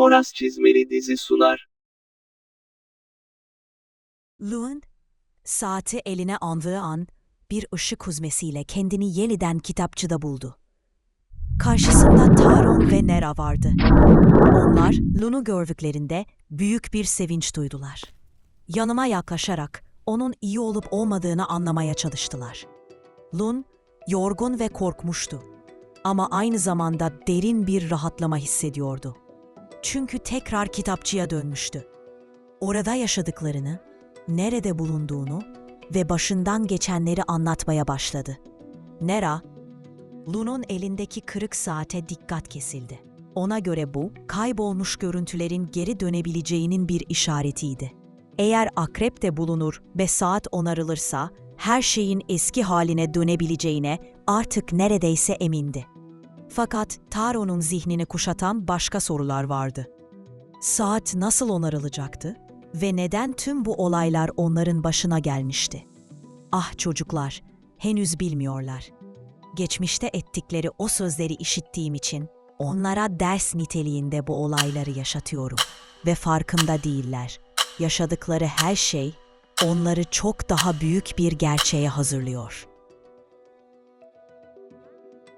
Moraz çizmeli dizi sunar. Luan, saati eline aldığı an bir ışık huzmesiyle kendini yeniden kitapçıda buldu. Karşısında Taron ve Nera vardı. Onlar Lun'u gördüklerinde büyük bir sevinç duydular. Yanıma yaklaşarak onun iyi olup olmadığını anlamaya çalıştılar. Lun, yorgun ve korkmuştu. Ama aynı zamanda derin bir rahatlama hissediyordu. Çünkü tekrar kitapçıya dönmüştü. Orada yaşadıklarını, nerede bulunduğunu ve başından geçenleri anlatmaya başladı. Nera, Lun'un elindeki kırık saate dikkat kesildi. Ona göre bu, kaybolmuş görüntülerin geri dönebileceğinin bir işaretiydi. Eğer akrep de bulunur ve saat onarılırsa, her şeyin eski haline dönebileceğine artık neredeyse emindi. Fakat Taro'nun zihnini kuşatan başka sorular vardı. Saat nasıl onarılacaktı ve neden tüm bu olaylar onların başına gelmişti? Ah çocuklar, henüz bilmiyorlar. Geçmişte ettikleri o sözleri işittiğim için onlara ders niteliğinde bu olayları yaşatıyorum ve farkında değiller. Yaşadıkları her şey onları çok daha büyük bir gerçeğe hazırlıyor.